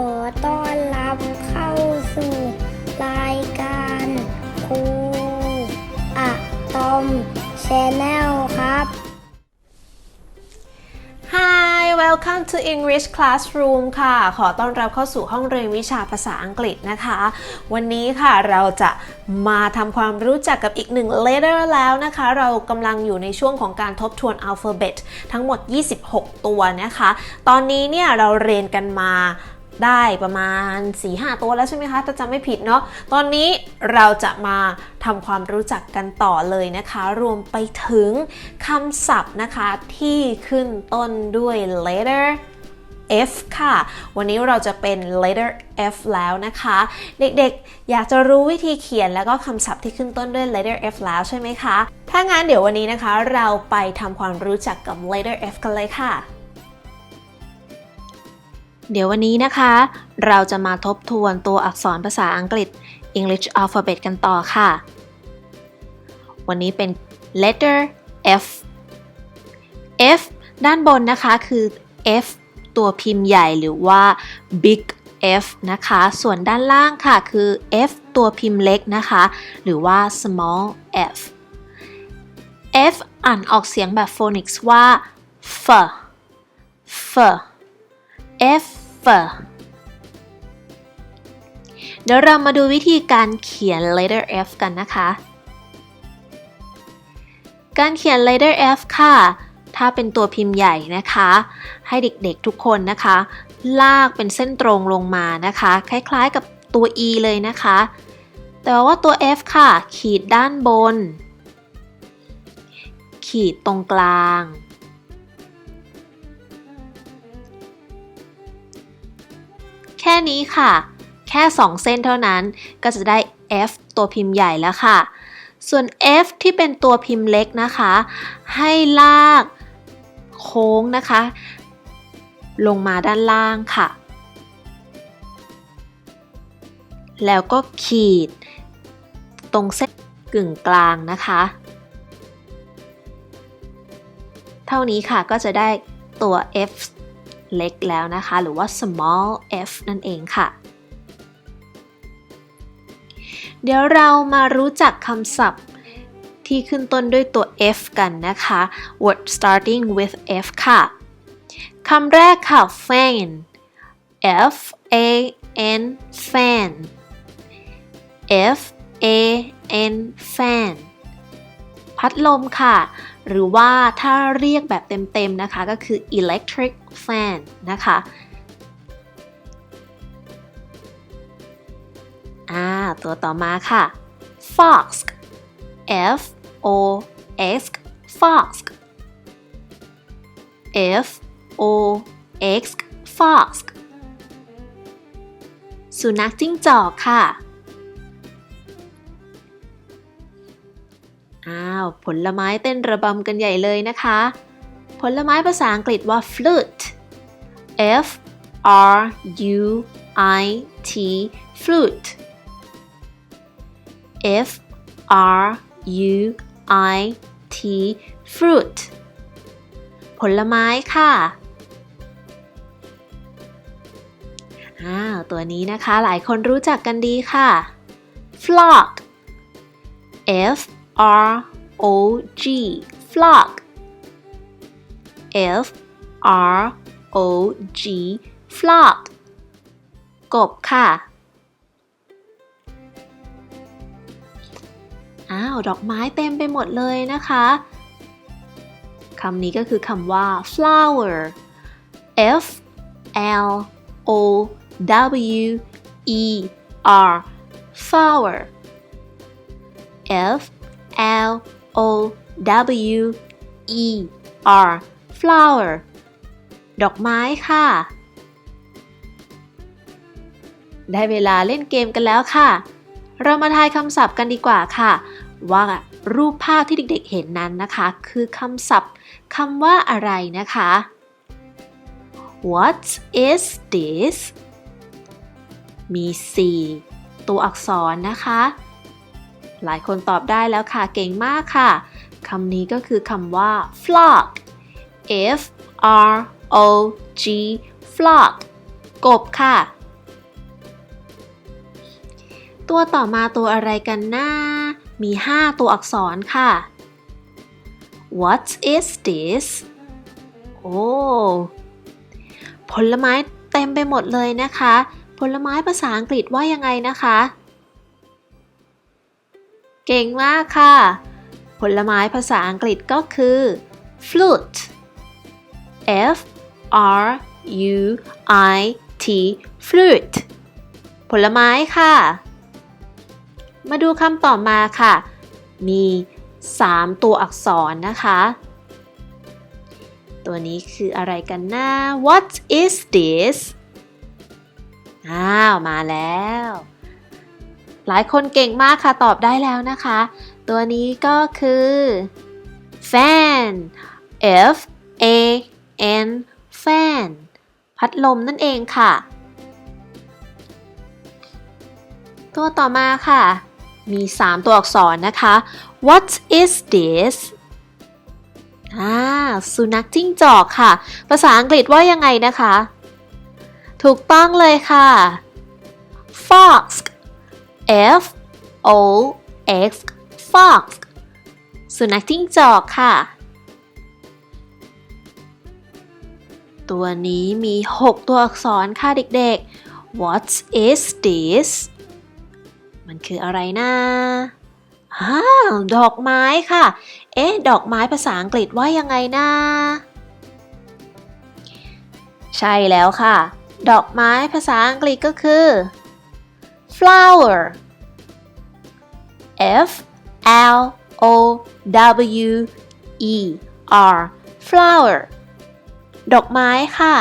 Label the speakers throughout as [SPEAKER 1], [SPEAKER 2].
[SPEAKER 1] ขอต้อนรับเข้าสู่รายการครูอะตอมชแนลครับ
[SPEAKER 2] Hi welcome to English Classroom ค่ะ ขอต้อนรับเข้าสู่ห้องเรียนวิชาภาษาอังกฤษนะคะ วันนี้ค่ะเราจะมาทำความรู้จักกับอีกหนึ่ง letter แล้วนะคะ เรากำลังอยู่ในช่วงของการทบทวน alphabet ทั้งหมด 26 ตัวนะคะ ตอนนี้เนี่ยเราเรียนกันมา ได้ประมาณ 4-5 ตัวแล้วใช่ไหมคะ ถ้าจำไม่ผิดเนาะ ตอนนี้เราจะมาทำความรู้จักกันต่อเลยนะคะ รวมไปถึงคำศัพท์นะคะที่ขึ้นต้นด้วย letter F ค่ะ วันนี้เราจะเป็น letter F แล้วนะคะ เด็กๆ อยากจะรู้วิธีเขียนแล้วก็คำศัพท์ที่ขึ้นต้นด้วย letter F แล้วใช่ไหมคะ ถ้างั้นเดี๋ยววันนี้นะคะ เราไปทำความรู้จักกับ letter F กันเลยค่ะ เดี๋ยววันนี้นะคะ เราจะมาทบทวนตัวอักษรภาษาอังกฤษ English Alphabet กันต่อค่ะ วันนี้เป็น letter F F ด้านบนนะคะคือ F ตัวพิมพ์ใหญ่หรือว่า big F นะคะ ส่วนด้านล่างค่ะคือ F ตัวพิมพ์เล็กนะคะ หรือว่า small f F อ่านออกเสียงแบบโฟนิกส์ว่า f f F เดี๋ยวเรามาดูวิธีการเขียน letter F กันนะคะ การเขียน letter F ค่ะ ถ้าเป็นตัวพิมพ์ใหญ่นะคะ ให้เด็กๆทุกคนนะคะ ลากเป็นเส้นตรงลงมานะคะ คล้ายๆกับตัว E เลยนะคะ แต่ว่าตัว F ค่ะ ขีดด้านบน ขีดตรงกลาง นี้ค่ะ แค่ 2 เส้นเท่านั้นก็จะได้ F ตัวพิมพ์ใหญ่แล้วค่ะ ส่วน F ที่เป็นตัวพิมพ์เล็กนะคะ ให้ลากโค้งนะคะ ลงมาด้านล่างค่ะ แล้วก็ขีด ตรงเส้นกึ่งกลางนะคะ เท่านี้ค่ะก็จะได้ตัว F เล็กแล้วนะคะ หรือว่า small f นั่นเองค่ะ เดี๋ยวเรามารู้จักคำศัพท์ที่ขึ้นต้นด้วยตัว f กันนะคะ word starting with f ค่ะ คำแรกค่ะ fan f a n fan f a n fan พัดลมค่ะ หรือว่าถ้าเรียกแบบเต็มๆนะคะก็คือ electric fan นะคะอ่าตัวต่อมาค่ะ fox f o x fox f o x fox สุนัขจิ้งจอกค่ะ อ้าว ผลไม้เต้นระบำกันใหญ่เลยนะคะ ผลไม้ภาษาอังกฤษว่า flute f r u i t flute f r u i t fruit ผลไม้ค่ะอ้าวตัวนี้นะคะหลายคนรู้จักกันดีค่ะ flock f R O G flock F R O G flock กบค่ะ อ้าว ดอกไม้เต็มไปหมดเลยนะคะ คำนี้ก็คือคำว่า flower F L O W E R flower F L O W E R flower ดอกไม้ค่ะ ได้เวลาเล่นเกมกันแล้วค่ะ เรามาทายคำศัพท์กันดีกว่าค่ะ ว่ารูปภาพที่เด็กๆเห็นนั้นนะคะ คือคำศัพท์คำว่าอะไรนะคะ What is this มี 4 ตัวอักษรนะคะ หลายคนตอบได้แล้วค่ะ เก่งมากค่ะ คำนี้ก็คือคำว่า flock F R O G flock กบค่ะ ตัวต่อมาตัวอะไรกันนะ มี 5 ตัวอักษรค่ะ What is this โอ้ ผลไม้เต็มไปหมดเลยนะคะ ผลไม้ภาษาอังกฤษว่ายังไงนะคะ เก่งมากค่ะ ผลไม้ภาษาอังกฤษก็คือ fruit F R U I T fruit ผลไม้ค่ะ มาดูคำต่อมาค่ะ มี 3 ตัวอักษรนะคะ ตัวนี้คืออะไรกันนะ What is this อ้าว มาแล้ว หลายคนเก่งมากค่ะตอบได้แล้วนะคะ ตัวนี้ก็คือ fan F A N fan พัดลมนั่นเองค่ะ ตัวต่อมาค่ะ มี 3 ตัวอักษรนะคะ What is this อ่าสุนัขจิ้งจอกค่ะ ภาษาอังกฤษว่ายังไงนะคะ ถูกต้องเลยค่ะ fox F O X fox สุนัขจิ้งจอกค่ะ ตัวนี้มี 6 ตัวอักษรค่ะเด็กๆ What is this มันคืออะไรนะอ้าวดอกไม้ค่ะ เอ๊ะ ดอกไม้ภาษาอังกฤษว่ายังไงนะใช่แล้วค่ะ ดอกไม้ภาษาอังกฤษก็คือ flower F L O W E R flower ดอกไม้ค่ะ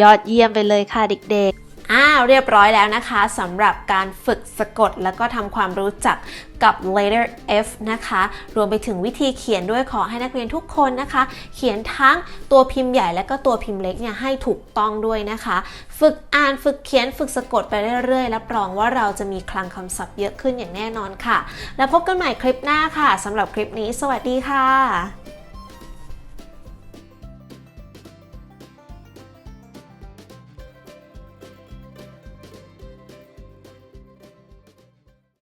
[SPEAKER 2] ยอดเยี่ยมไปเลยค่ะเด็กๆ อ้าวเรียบร้อยแล้วนะคะสำหรับการฝึกสะกดแล้วก็ทำความรู้จักกับ letter F นะคะ รวมไปถึงวิธีเขียนด้วยขอให้นักเรียนทุกคนนะคะ เขียนทั้งตัวพิมพ์ใหญ่และก็ตัวพิมพ์เล็กเนี่ยให้ถูกต้องด้วยนะคะ ฝึกอ่านฝึกเขียนฝึกสะกดไปเรื่อยๆรับรองว่าเราจะมีคลังคำศัพท์เยอะขึ้นอย่างแน่นอนค่ะ แล้วพบกันใหม่คลิปหน้าค่ะสำหรับคลิปนี้ สวัสดีค่ะ